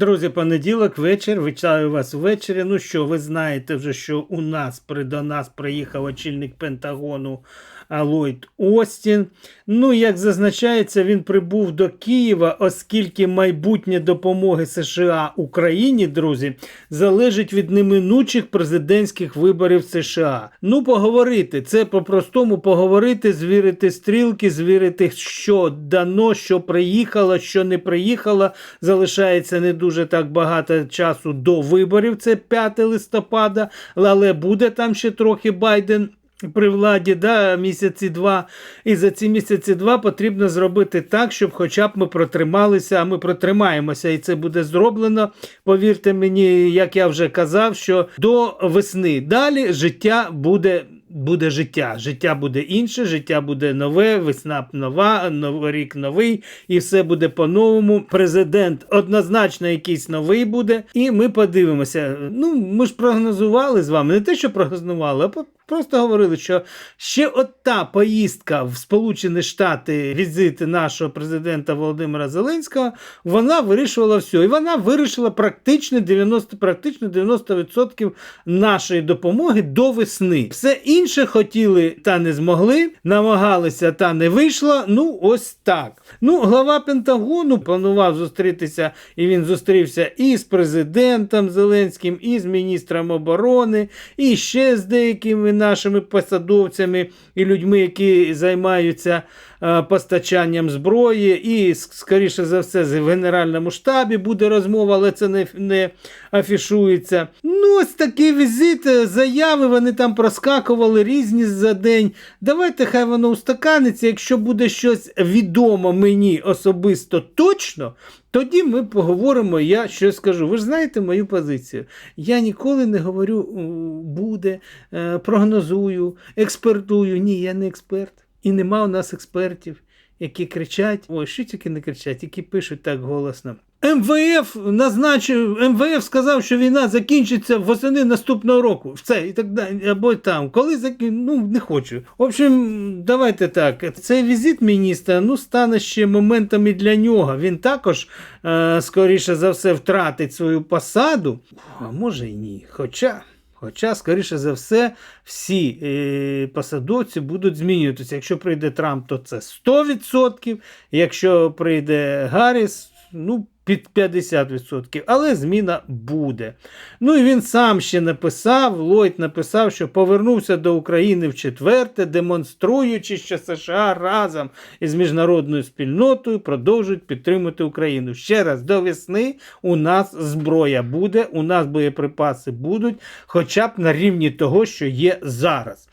Друзі, понеділок, вечір. Вітаю вас ввечері. Ну що, ви знаєте вже, що у нас при до нас приїхав очільник Пентагону Ллойд Остін. Ну, як зазначається, він прибув до Києва, оскільки майбутнє допомоги США Україні, друзі, залежить від неминучих президентських виборів США. Ну, поговорити. Це по-простому поговорити, звірити стрілки, звірити, що дано, що приїхало, що не приїхало. Залишається не дуже так багато часу до виборів. Це 5 листопада, але буде там ще трохи Байден. При владі да, місяці два, і за ці місяці два потрібно зробити так, щоб хоча б ми протрималися, а ми протримаємося, і це буде зроблено. Повірте мені, як я вже казав, що до весни далі життя буде. Буде життя, життя буде інше, життя буде нове, весна нова, новий рік новий, і все буде по-новому. Президент однозначно якийсь новий буде, і ми подивимося. Ну, ми ж прогнозували з вами, не те, що прогнозували, а просто говорили, що ще от та поїздка в Сполучені Штати, візити нашого президента Володимира Зеленського, вона вирішувала все. І вона вирішила практично 90%, практично 90% нашої допомоги до весни. Все інше хотіли та не змогли, намагалися та не вийшло. Ну, ось так. Ну, глава Пентагону планував зустрітися, і він зустрівся і з президентом Зеленським, і з міністром оборони, і ще з деякими нашими посадовцями і людьми, які займаються е, постачанням зброї. І, скоріше за все, в Генеральному штабі буде розмова, але це не, не афішується. Ну, ось такий візит, е, заяви вони там проскакували різні за день. Давайте хай воно устаканиться. Якщо буде щось відомо мені особисто точно, тоді ми поговоримо, я щось скажу. Ви ж знаєте мою позицію. Я ніколи не говорю буде, е, прогнозую, експертую. Ні, я не експерт. І нема у нас експертів, які кричать, ой, що тільки не кричать, які пишуть так голосно. МВФ назначив, МВФ сказав, що війна закінчиться восени наступного року. Все, і так далі. Або там. Коли закін... Ну, не хочу. В общем, давайте так. Цей візит міністра ну, стане ще моментом і для нього. Він також, е, скоріше за все, втратить свою посаду. А може і ні. Хоча. Хоча, скоріше за все, всі е, посадовці будуть змінюватися. Якщо прийде Трамп, то це 100%. Якщо прийде Гарріс, ну, під 50%. Але зміна буде. Ну і він сам ще написав, Ллойд написав, що повернувся до України в четверте, демонструючи, що США разом із міжнародною спільнотою продовжують підтримувати Україну. Ще раз, до весни у нас зброя буде, у нас боєприпаси будуть, хоча б на рівні того, що є зараз.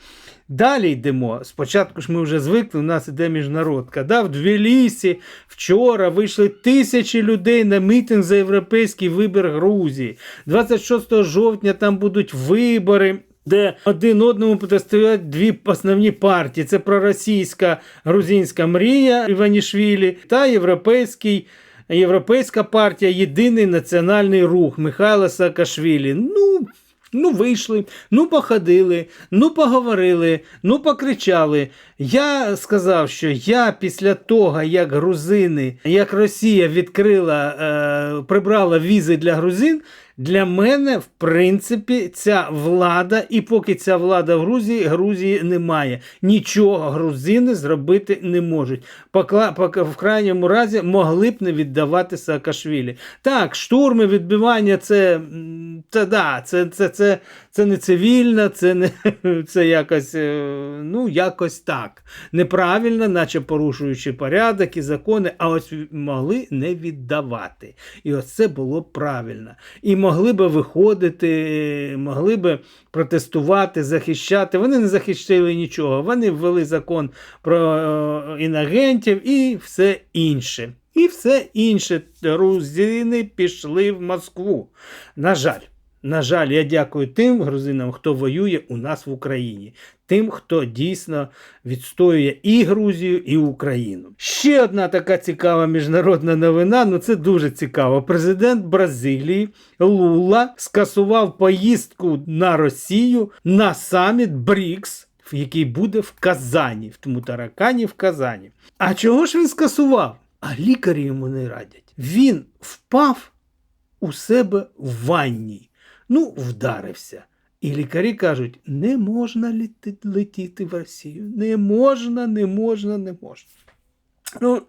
Далі йдемо. Спочатку ж ми вже звикли, у нас іде міжнародка. Да? В Тбілісі вчора вийшли тисячі людей на мітинг за європейський вибір Грузії. 26 жовтня там будуть вибори. Де один одному протистоять дві основні партії: це проросійська грузинська мрія Іванішвілі та європейський, європейська партія Єдиний національний рух Михайла Саакашвілі. Ну, Ну, вийшли, ну походили, ну поговорили, ну покричали. Я сказав, що я після того, як грузини, як Росія відкрила, е, прибрала візи для грузин, для мене, в принципі, ця влада, і поки ця влада в Грузії, Грузії немає. Нічого грузини зробити не можуть. Покла, пока, в крайньому разі могли б не віддавати Саакашвілі. Так, штурми, відбивання це, це, да, це, це, це, це не цивільно, це, не, це якось, е, ну, якось так. Неправильно, наче порушуючи порядок і закони, а ось могли не віддавати. І ось це було правильно. І могли би виходити, могли би протестувати, захищати. Вони не захищали нічого. Вони ввели закон про е, інагентів і все інше. І все інше. Грузини пішли в Москву. На жаль. На жаль, я дякую тим грузинам, хто воює у нас в Україні, тим, хто дійсно відстоює і Грузію, і Україну. Ще одна така цікава міжнародна новина. Ну це дуже цікаво. Президент Бразилії Лула скасував поїздку на Росію на саміт БРІКС. Який буде в Казані, в тому таракані в Казані. А чого ж він скасував? А лікарі йому не радять. Він впав у себе в ванні. Ну, вдарився. І лікарі кажуть: не можна летіти в Росію. Не можна, не можна, не можна. Ну,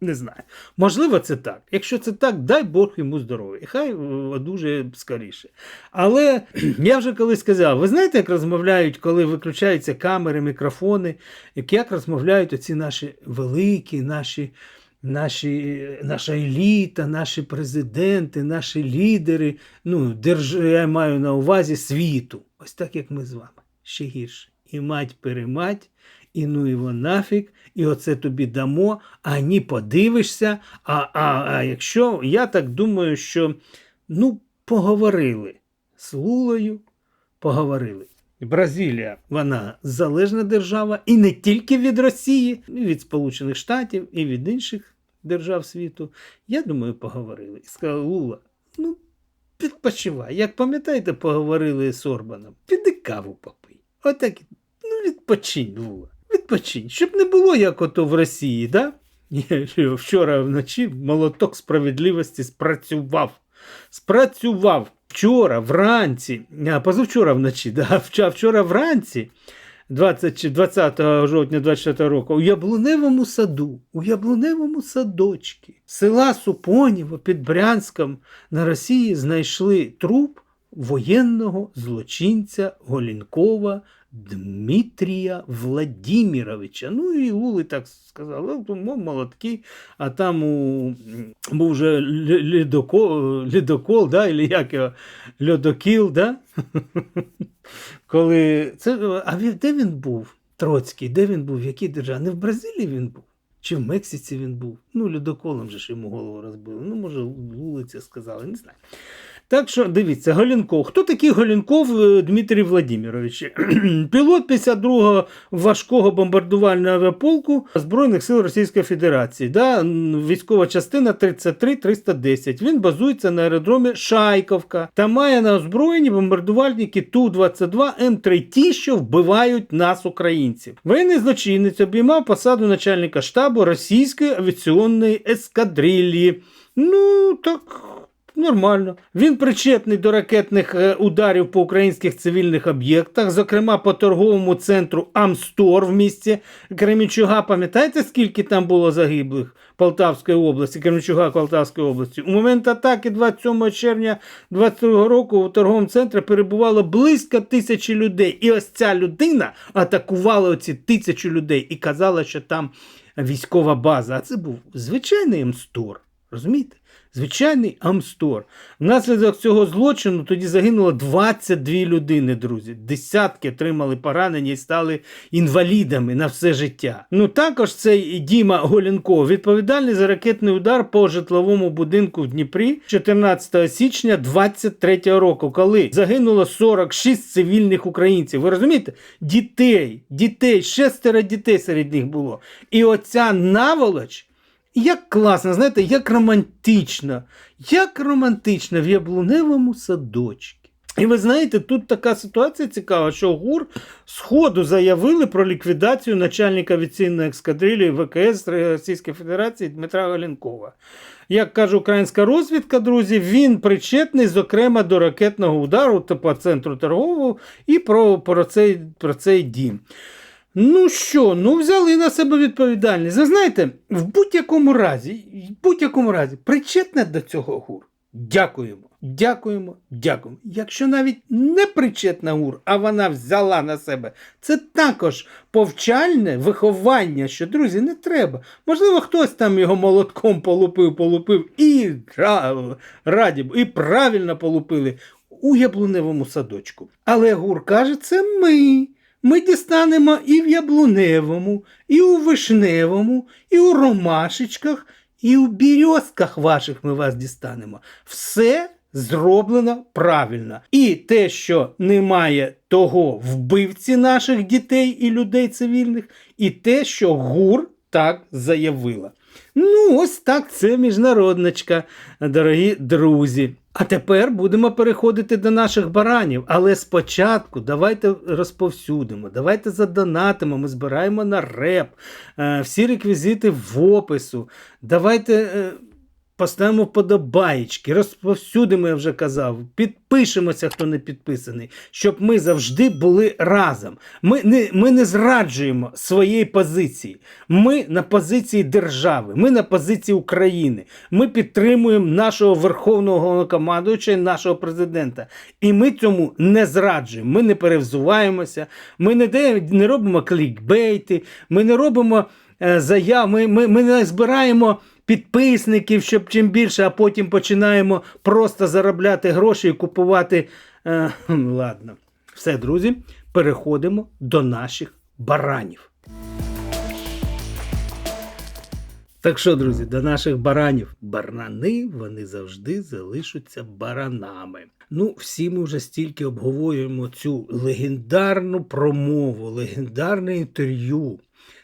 не знаю. Можливо, це так. Якщо це так, дай Бог йому здоров'я. І Хай е, одужає скоріше. Але я вже колись сказав: ви знаєте, як розмовляють, коли виключаються камери, мікрофони, як розмовляють оці наші великі, наші, наші, наша еліта, наші президенти, наші лідери. Ну, держ... я маю на увазі світу. Ось так, як ми з вами. Ще гірше. І мать перемать, і ну його нафіг, і оце тобі дамо, а ні подивишся. А, а, а якщо я так думаю, що ну, поговорили з Лулою, поговорили. Бразилія, вона залежна держава, і не тільки від Росії, і від Сполучених Штатів, і від інших держав світу. Я думаю, поговорили. І сказали, Лула, ну, відпочивай. Як пам'ятаєте, поговорили з Орбаном, піди каву попий. Отак, ну відпочинь, Лула, відпочинь. Щоб не було як ото в Росії, да? Вчора вночі молоток справедливості спрацював. Спрацював вчора вранці, позавчора вночі, да, вчора, вранці, 20, чи 20 жовтня 24 року, у Яблуневому саду, у Яблуневому садочці села Супоніво під Брянськом на Росії знайшли труп воєнного злочинця Голінкова Дмитрія Владимировича. Ну і Лули так сказали, ну, молотки, а там у, був вже лі- лідокол, лідокол да, і як його, льодокіл, да? Коли це, а де він був? Троцький, де він був? В якій державі? Не в Бразилії він був? Чи в Мексиці він був? Ну, льодоколом же ж йому голову розбили. Ну, може, вулиця сказали, не знаю. Так що дивіться, Голінков. Хто такий Голінков е, Дмитрій Владимирович? Пілот 52-го важкого бомбардувального авіаполку Збройних сил Російської Федерації. Да? Військова частина 33-310. Він базується на аеродромі Шайковка та має на озброєнні бомбардувальники Ту-22 М3 ті, що вбивають нас, українців. Воєнний злочинець обіймав посаду начальника штабу російської авіаційної ескадрилії. Ну, так. Нормально. Він причетний до ракетних е, ударів по українських цивільних об'єктах, зокрема по торговому центру Амстор в місті Кременчуга. Пам'ятаєте, скільки там було загиблих Полтавської області, Кременчуга Полтавської області? У момент атаки 27 червня 2022 року у торговому центрі перебувало близько тисячі людей. І ось ця людина атакувала оці тисячі людей і казала, що там військова база. А це був звичайний Амстор. Розумієте? Звичайний Амстор. Внаслідок цього злочину тоді загинуло 22 людини, друзі. Десятки отримали поранення і стали інвалідами на все життя. Ну також цей Діма Голінков відповідальний за ракетний удар по житловому будинку в Дніпрі 14 січня 23 року, коли загинуло 46 цивільних українців. Ви розумієте? Дітей, дітей, шестеро дітей серед них було. І оця наволоч. Як класно, знаєте, як романтично, як романтично в яблуневому садочку. І ви знаєте, тут така ситуація цікава, що ГУР сходу заявили про ліквідацію начальника авіаційної ескадрилії ВКС Російської Федерації Дмитра Галенкова. Як каже українська розвідка, друзі, він причетний, зокрема, до ракетного удару по центру торгового і про, про, цей, про цей дім. Ну що, ну взяли на себе відповідальність. Ви знаєте, в будь-якому разі, в будь-якому разі, причетне до цього ГУР. Дякуємо, дякуємо, дякуємо. Якщо навіть не причетна ГУР, а вона взяла на себе, це також повчальне виховання, що, друзі, не треба. Можливо, хтось там його молотком полупив, полупив і раді, і правильно полупили у яблуневому садочку. Але ГУР каже, це ми. Ми дістанемо і в Яблуневому, і у Вишневому, і у Ромашечках, і у Бірьозках ваших ми вас дістанемо. Все зроблено правильно. І те, що немає того вбивці наших дітей і людей цивільних, і те, що ГУР так заявила. Ну, ось так це міжнародничка, дорогі друзі. А тепер будемо переходити до наших баранів. Але спочатку давайте розповсюдимо, давайте задонатимо, ми збираємо на реп, е, всі реквізити в опису. Давайте. Поставимо вподобаєчки, розповсюдимо, я вже казав, підпишемося, хто не підписаний, щоб ми завжди були разом. Ми не, ми не зраджуємо своєї позиції. Ми на позиції держави, ми на позиції України. Ми підтримуємо нашого верховного головнокомандуюча і нашого президента. І ми цьому не зраджуємо. Ми не перевзуваємося, ми не, де, не робимо клікбейти, ми не робимо е, заяв, ми, ми, ми не збираємо підписників, щоб чим більше, а потім починаємо просто заробляти гроші і купувати. Е, ладно, все, друзі, переходимо до наших баранів. Так що, друзі, до наших баранів. Барани вони завжди залишаться баранами. Ну, всі ми вже стільки обговорюємо цю легендарну промову, легендарне інтерв'ю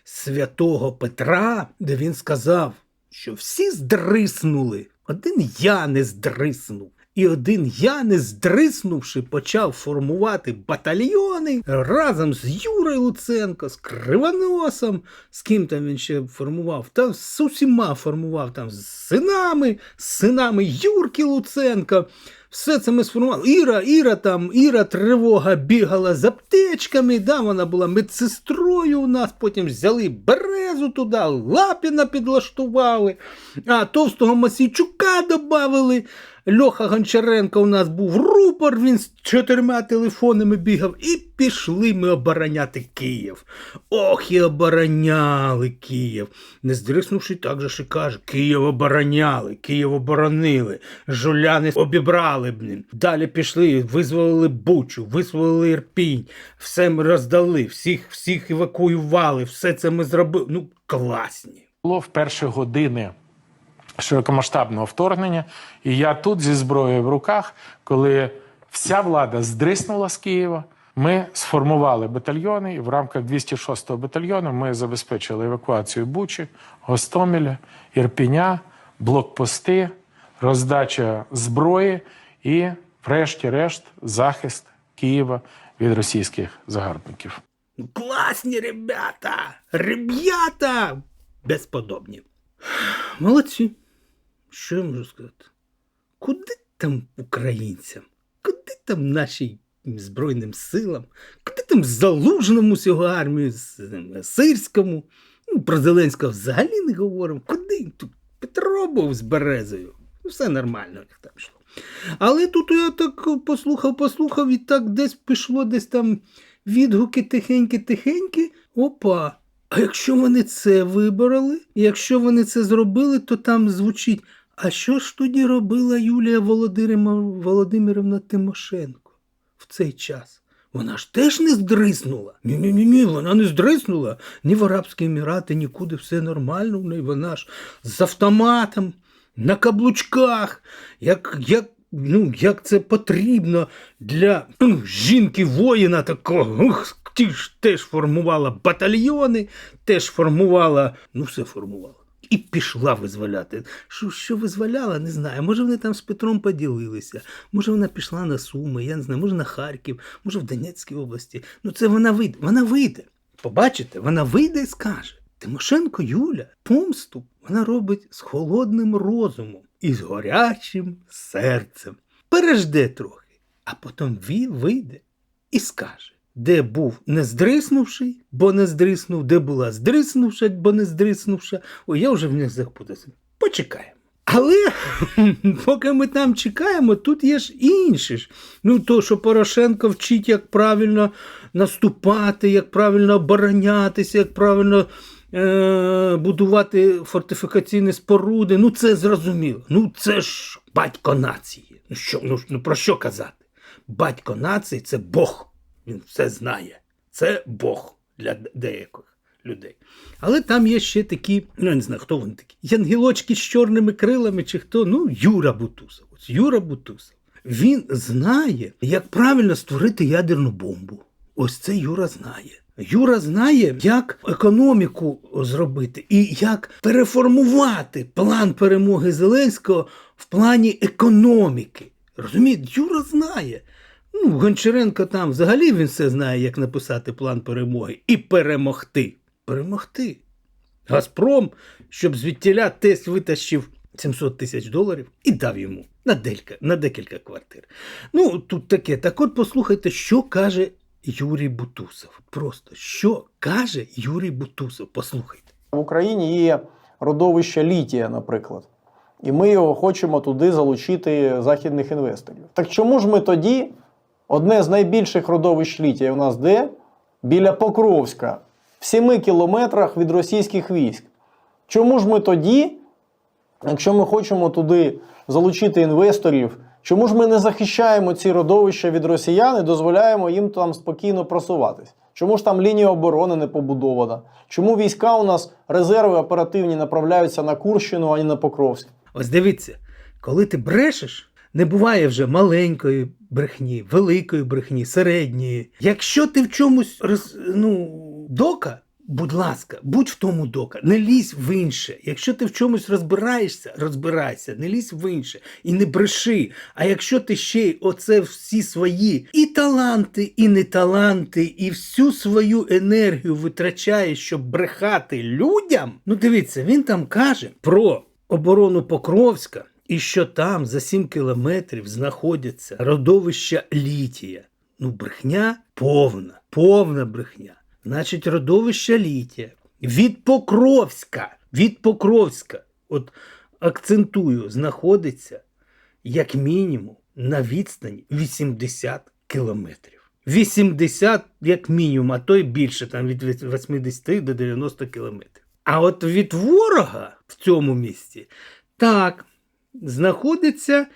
святого Петра, де він сказав, що всі здриснули, один я не здриснув. І один я, не здриснувши, почав формувати батальйони разом з Юрою Луценко, з Кривоносом, з ким там він ще формував, та з усіма формував там з синами, з синами Юрки Луценка. Все це ми сформували. Іра, Іра там, Іра тривога бігала з аптечками. Да, вона була медсестрою у нас. Потім взяли березу туди, Лапіна підлаштували, а товстого Масійчука додали. Льоха Гончаренко у нас був рупор, він з чотирма телефонами бігав, і пішли ми обороняти Київ. Ох, і обороняли Київ. Не здриснувши так же і каже, Київ обороняли, Київ оборонили, жуляни обібрали б ним. Далі пішли, визволили Бучу, визволили Ірпінь, все ми роздали, всіх, всіх евакуювали, все це ми зробили. Ну, класні. було в перші години широкомасштабного вторгнення. І я тут зі зброєю в руках, коли вся влада здриснула з Києва. Ми сформували батальйони, і в рамках 206-го батальйону ми забезпечили евакуацію Бучі, Гостомеля, Ірпіня, блокпости, роздача зброї і, врешті-решт, захист Києва від російських загарбників. Класні ребята! Ребята! Безподобні. Молодці. Що я можу сказати? Куди там українцям? Куди там нашій Збройним силам? Куди там залужному з армію, з е, Сирському? Ну, про Зеленського взагалі не говоримо. Куди? Тут Петро був з Березою. Ну, Все нормально них там йшло. Але тут я так послухав, послухав, і так десь пішло десь там відгуки тихенькі-тихенькі. Опа. А якщо вони це вибороли, якщо вони це зробили, то там звучить. А що ж тоді робила Юлія Володимирівна, Тимошенко в цей час? Вона ж теж не здриснула. Ні, ні, ні, вона не здриснула. Ні в Арабські Емірати, нікуди все нормально. Вона ж з автоматом, на каблучках, як, як, ну, як це потрібно для ну, жінки-воїна такого. Ух, ті ж теж формувала батальйони, теж формувала, ну все формувала. І пішла визволяти. Що, що визволяла, не знаю. Може, вони там з Петром поділилися. Може, вона пішла на Суми, я не знаю, може на Харків, може в Донецькій області. Ну, це вона вийде. Вона вийде. Побачите, вона вийде і скаже. Тимошенко Юля, помсту вона робить з холодним розумом і з горячим серцем. Пережде трохи, а потім він вийде і скаже, де був не здриснувший, бо не здриснув, де була здриснувша, бо не здриснувша. Ой, я вже в них запутався. Почекаємо. Але поки ми там чекаємо, тут є ж інші ж. Ну, то, що Порошенко вчить, як правильно наступати, як правильно оборонятися, як правильно е- будувати фортифікаційні споруди. Ну, це зрозуміло. Ну, це ж батько нації. Ну, що, ну, ну про що казати? Батько нації це Бог. Він все знає. Це Бог для деяких людей. Але там є ще такі, ну я не знаю, хто вони такі. Янгелочки з чорними крилами, чи хто. Ну, Юра Бутусов. Ось Юра Бутусов. Він знає, як правильно створити ядерну бомбу. Ось це Юра знає. Юра знає, як економіку зробити і як переформувати план перемоги Зеленського в плані економіки. Розумієте, Юра знає. Ну, Гончаренко там взагалі він все знає, як написати план перемоги і перемогти. Перемогти. Газпром, щоб звідтіля тесть витащив 700 тисяч доларів і дав йому на декілька, на декілька квартир. Ну, тут таке. Так от послухайте, що каже Юрій Бутусов. Просто що каже Юрій Бутусов? Послухайте. В Україні є родовище літія, наприклад, і ми його хочемо туди залучити західних інвесторів. Так чому ж ми тоді одне з найбільших родовищ літія у нас де? Біля Покровська, в 7 кілометрах від російських військ. Чому ж ми тоді, якщо ми хочемо туди залучити інвесторів, чому ж ми не захищаємо ці родовища від росіян і дозволяємо їм там спокійно просуватись? Чому ж там лінія оборони не побудована? Чому війська у нас резерви оперативні направляються на Курщину, а не на Покровськ? Ось дивіться, коли ти брешеш, не буває вже маленької брехні, великої брехні, середньої. Якщо ти в чомусь роз, ну, дока, будь ласка, будь в тому дока, не лізь в інше. Якщо ти в чомусь розбираєшся, розбирайся, не лізь в інше і не бреши. А якщо ти ще й оце всі свої і таланти, і не таланти, і всю свою енергію витрачаєш, щоб брехати людям, ну дивіться, він там каже про оборону Покровська. І що там за 7 кілометрів знаходяться родовища літія. Ну, брехня повна, повна брехня. Значить, родовище літія від Покровська, від Покровська, от акцентую, знаходиться як мінімум на відстані 80 кілометрів. 80 як мінімум, а то й більше, там від 80 до 90 кілометрів. А от від ворога в цьому місці так знаходиться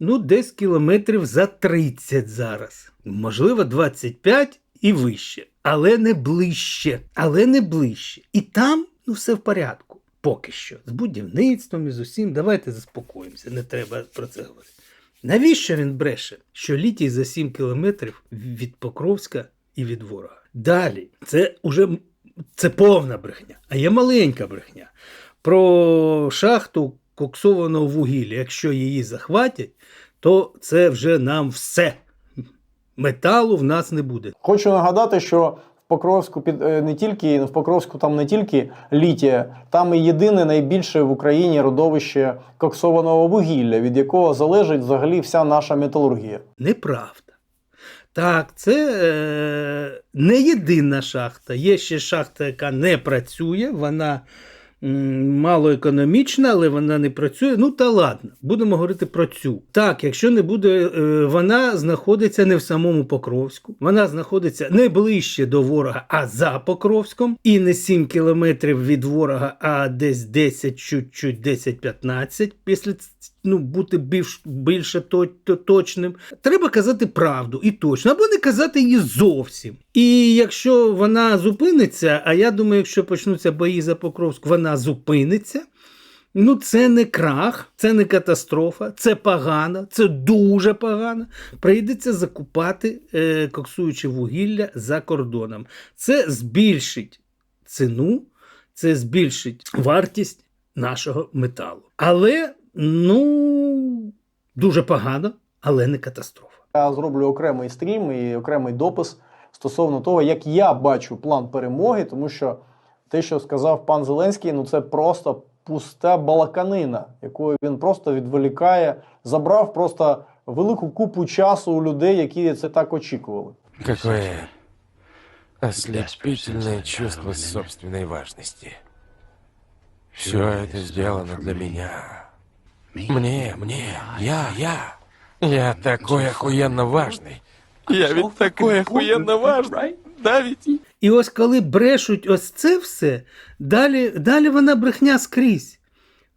ну, десь кілометрів за 30 зараз. Можливо, 25 і вище, але не ближче. Але не ближче. І там ну, все в порядку. Поки що. З будівництвом і з усім. Давайте заспокоїмося, не треба про це говорити. Навіщо він бреше? Що літій за 7 кілометрів від Покровська і від ворога. Далі, це уже це повна брехня, а є маленька брехня. Про шахту коксованого вугілля. Якщо її захватять, то це вже нам все. Металу в нас не буде. Хочу нагадати, що в Покровську під е, не тільки в Покровську там не тільки літія, там і єдине найбільше в Україні родовище коксованого вугілля, від якого залежить взагалі вся наша металургія. Неправда. Так, це е, не єдина шахта. Є ще шахта, яка не працює, вона м, малоекономічна, але вона не працює. Ну та ладно, будемо говорити про цю. Так, якщо не буде, е, вона знаходиться не в самому Покровську, вона знаходиться не ближче до ворога, а за Покровськом, і не 7 кілометрів від ворога, а десь 10, чуть-чуть 10-15, якщо ну, бути більш, більше то, то, точним. Треба казати правду і точно, або не казати її зовсім. І якщо вона зупиниться, а я думаю, якщо почнуться бої за Покровськ, вона зупиниться. Ну, це не крах, це не катастрофа, це погано, це дуже погано. Прийдеться закупати е, коксуюче вугілля за кордоном. Це збільшить ціну, це збільшить вартість нашого металу. Але, ну, дуже погано, але не катастрофа. Я зроблю окремий стрім і окремий допис стосовно того, як я бачу план перемоги, тому що те, що сказав пан Зеленський, ну це просто пуста балаканина, якою він просто відволікає, забрав просто велику купу часу у людей, які це так очікували. Какое ослепительное чувство собственной важности. Все это сделано для меня. Мне, мне, я, я. Я такой охуенно важный. Я ведь такой охуенно важный. Да ведь? І ось коли брешуть ось це все, далі, далі вона брехня скрізь.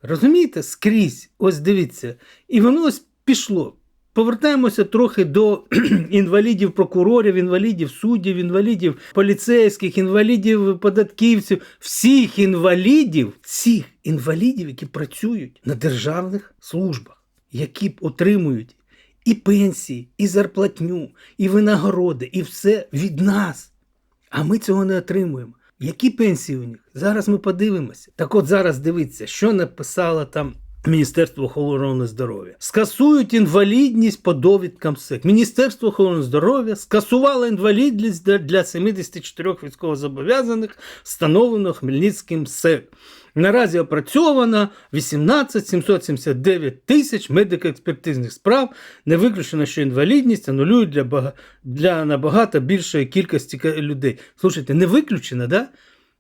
Розумієте? Скрізь. Ось дивіться. І воно ось пішло. Повертаємося трохи до інвалідів прокурорів, інвалідів суддів, інвалідів поліцейських, інвалідів податківців, всіх інвалідів, всіх інвалідів, які працюють на державних службах, які отримують і пенсії, і зарплатню, і винагороди, і все від нас. А ми цього не отримуємо. Які пенсії у них? Зараз ми подивимося. Так от зараз дивіться, що написало там Міністерство охорони здоров'я. Скасують інвалідність по довідкам СЕК. Міністерство охорони здоров'я скасувало інвалідність для- для 74 військовозобов'язаних, встановленого Хмельницьким СЕК. Наразі опрацьовано 18 779 тисяч медико-експертизних справ. Не виключено, що інвалідність анулюють для, бага... для набагато більшої кількості людей. Слушайте, не виключено, да?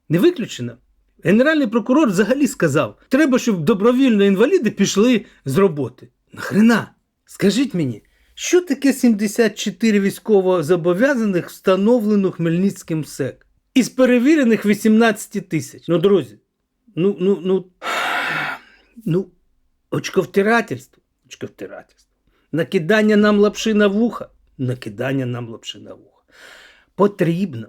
Не виключено. Генеральний прокурор взагалі сказав: треба, щоб добровільно інваліди пішли з роботи. Нахрена? Скажіть мені, що таке 74 військовозобов'язаних встановлено Хмельницьким СЕК? Із перевірених 18 тисяч. Ну, друзі, ну, ну, ну, ну, очковтирательство, очковтирательство. Накидання нам лапши на вуха, накидання нам лапши на вуха. Потрібно,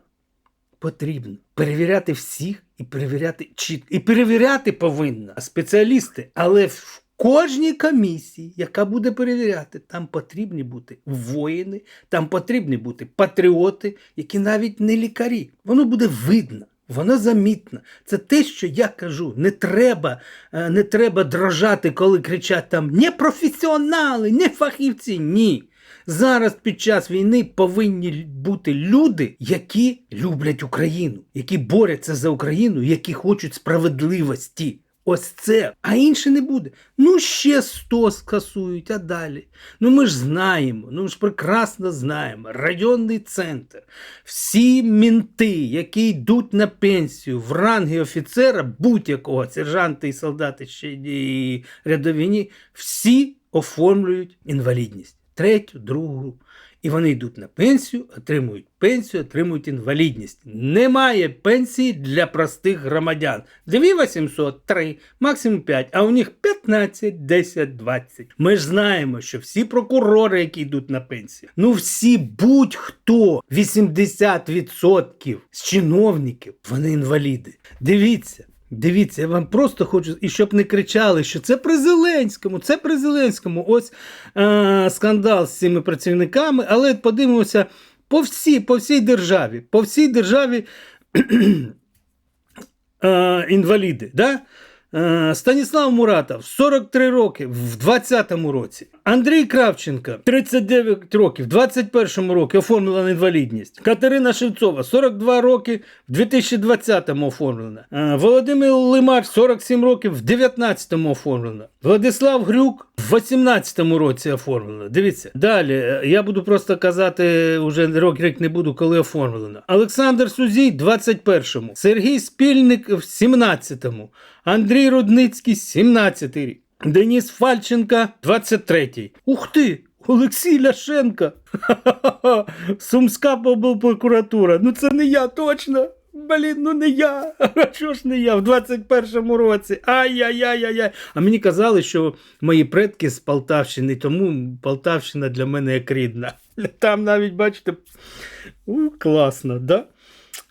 потрібно перевіряти всіх і перевіряти чітко. І перевіряти повинна спеціалісти, але в кожній комісії, яка буде перевіряти, там потрібні бути воїни, там потрібні бути патріоти, які навіть не лікарі. Воно буде видно. Воно замітно. Це те, що я кажу. Не треба, е, не треба дрожати, коли кричать там не професіонали, не фахівці. Ні. Зараз під час війни повинні бути люди, які люблять Україну, які борються за Україну, які хочуть справедливості. Ось це, а інше не буде. Ну, ще 100 скасують, а далі. Ну ми ж знаємо, ну ми ж прекрасно знаємо. Районний центр, всі мінти, які йдуть на пенсію в рангі офіцера, будь-якого сержанти і солдати ще і рядовині, всі оформлюють інвалідність. Третю, другу. І вони йдуть на пенсію, отримують пенсію, отримують інвалідність. Немає пенсії для простих громадян. 2800, 3, максимум 5, а у них 15, 10, 20. Ми ж знаємо, що всі прокурори, які йдуть на пенсію, ну всі будь-хто, 80% з чиновників, вони інваліди. Дивіться. Дивіться, я вам просто хочу, і щоб не кричали, що це при Зеленському, це при Зеленському. Ось е, скандал з цими працівниками, але подивимося по всій, по всій державі. По всій державі е, інваліди. Да? Е, Станіслав Муратов 43 роки в 20-му році. Андрій Кравченко 39 років в 21-му році оформлена інвалідність. Катерина Шевцова 42 роки в 2020-му оформлена. Володимир Лимар 47 років в 19-му оформлена. Владислав Грюк в 18-му році оформлено. Дивіться. Далі е, я буду просто казати, уже рок рік не буду, коли оформлено. Олександр Сузій 21-му. Сергій Спільник в 17-му. Андрій Рудницький 17-й рік. Деніс Фальченка 23-й. Ух ти! Олексій Ляшенко. Ха-ха-ха. Сумська облпрокуратура. Ну це не я точно. Блін, ну не я. А Чого ж не я? В 21-му році. Ай-яй-яй-яй. А мені казали, що мої предки з Полтавщини, тому Полтавщина для мене як рідна. Там навіть, бачите, у, класно, да?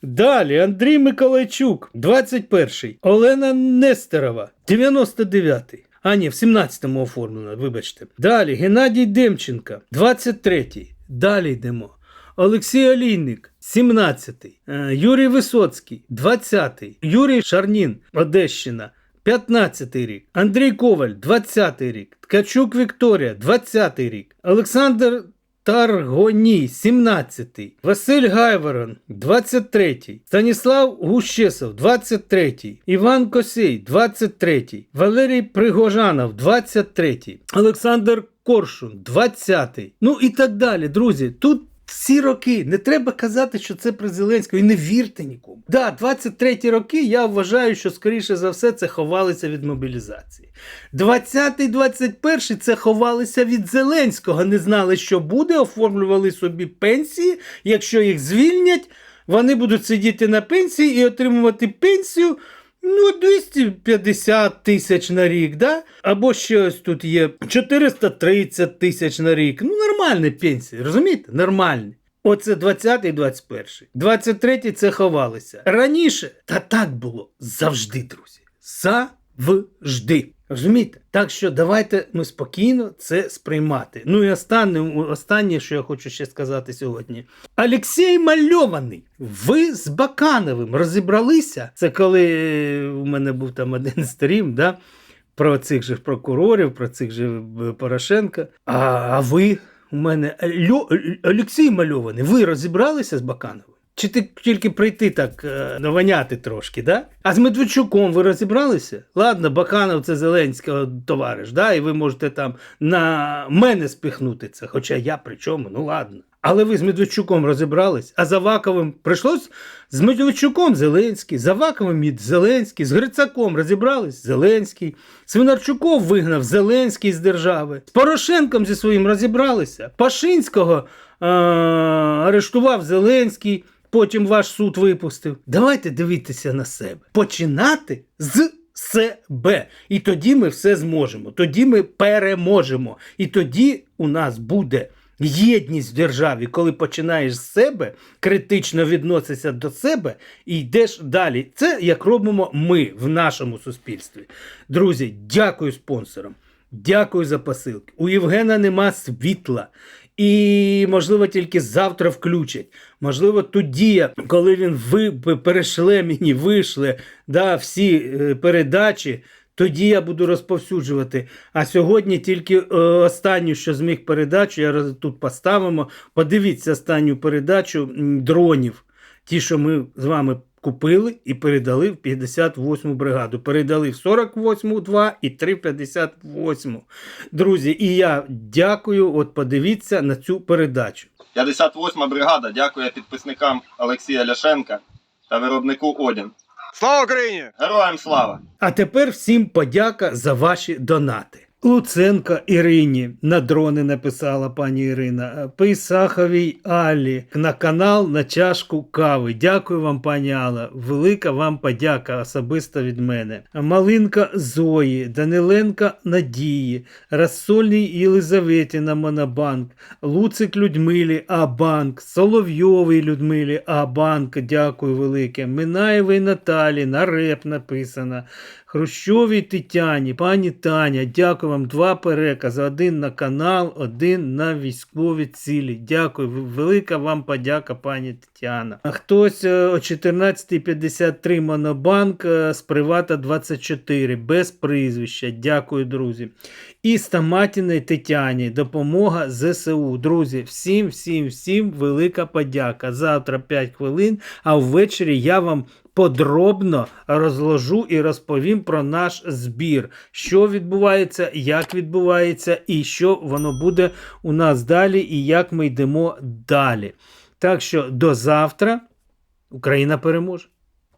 Далі Андрій Миколайчук, 21-й. Олена Нестерова, 99-й. А, ні, в 17-му оформлено, вибачте. Далі Геннадій Демченко, 23-й. Далі йдемо. Олексій Олійник, 17-й. Е, Юрій Висоцький, 20-й. Юрій Шарнін, Одещина. 15-й рік. Андрій Коваль, 20-й рік. Ткачук Вікторія, 20-й рік. Олександр Таргоній, 17-й. Василь Гайворон, 23-й. Станіслав Гущесов, 23-й. Іван Косей, 23-й. Валерій Пригожанов, 23-й. Олександр Коршун, 20-й. Ну і так далі, друзі. Тут всі роки. Не треба казати, що це при Зеленському. І не вірте нікому. Да, 23-ті роки я вважаю, що скоріше за все це ховалися від мобілізації. 20-й, 21-й це ховалися від Зеленського. Не знали, що буде, оформлювали собі пенсії. Якщо їх звільнять, вони будуть сидіти на пенсії і отримувати пенсію. Ну, 250 тисяч на рік, да? Або щось тут є 430 тисяч на рік. Ну, нормальні пенсії, розумієте? Нормальні. Оце 20-й, 21-й. 23-й це ховалися. Раніше, та так було завжди, друзі. Завжди. Розумієте? Так що давайте ми спокійно це сприймати. Ну і останнє, останнє, що я хочу ще сказати сьогодні. Олексій Мальований. Ви з Бакановим розібралися? Це коли е, у мене був там один стрім, да? про цих же прокурорів, про цих же е, Порошенка. А, а ви у мене Олексій Мальований, ви розібралися з Бакановим? Чи ти тільки прийти так е, наваняти трошки, да? А з Медведчуком ви розібралися? Ладно, Баканов це Зеленського товариш, да? і ви можете там на мене спихнути це. Хоча я при чому, ну ладно. Але ви з Медведчуком розібрались, а за Ваковим прийшлось з Медведчуком Зеленський, за Ваковим Мід Зеленський, з Грицаком розібрались Зеленський, Свинарчуков вигнав Зеленський з держави, з Порошенком зі своїм розібралися, Пашинського е- арештував Зеленський, потім ваш суд випустив. Давайте дивитися на себе. Починати з себе. І тоді ми все зможемо. Тоді ми переможемо. І тоді у нас буде єдність в державі, коли починаєш з себе, критично відносишся до себе і йдеш далі. Це як робимо ми в нашому суспільстві. Друзі, дякую спонсорам. Дякую за посилки. У Євгена нема світла. І, можливо, тільки завтра включать. Можливо, тоді, коли він ви перешле мені, вишле да, всі е, передачі, тоді я буду розповсюджувати. А сьогодні тільки е, останню, що зміг передачу, я тут поставимо. Подивіться останню передачу дронів. Ті, що ми з вами купили і передали в 58-му бригаду. Передали в 48-му 2 і 3 в 58-му. Друзі, і я дякую. От подивіться на цю передачу. 58 бригада дякує підписникам Олексія Ляшенка та виробнику Одін. Слава Україні! Героям слава! А тепер всім подяка за ваші донати. Луценка Ірині на дрони написала пані Ірина. Пейсаховій Аллі на канал на чашку кави. Дякую вам, пані Алла. Велика вам подяка особисто від мене. Малинка Зої, Даниленка Надії, Рассольній Єлизаветі на Монобанк, Луцик Людмилі Абанк, Соловйовій Людмилі Абанк. Дякую велике. Минаєвій Наталі на реп написано. Хрущовій Тетяні, пані Таня, дякую вам. Два перекази. Один на канал, один на військові цілі. Дякую. Велика вам подяка, пані Тетяна. А хтось е, о 14.53 Монобанк е, з Привата 24 без прізвища. Дякую, друзі. І Стаматіної Тетяні. Допомога ЗСУ. Друзі, всім, всім, всім велика подяка. Завтра 5 хвилин, а ввечері я вам подробно розложу і розповім про наш збір, що відбувається, як відбувається, і що воно буде у нас далі, і як ми йдемо далі. Так що до завтра Україна переможе.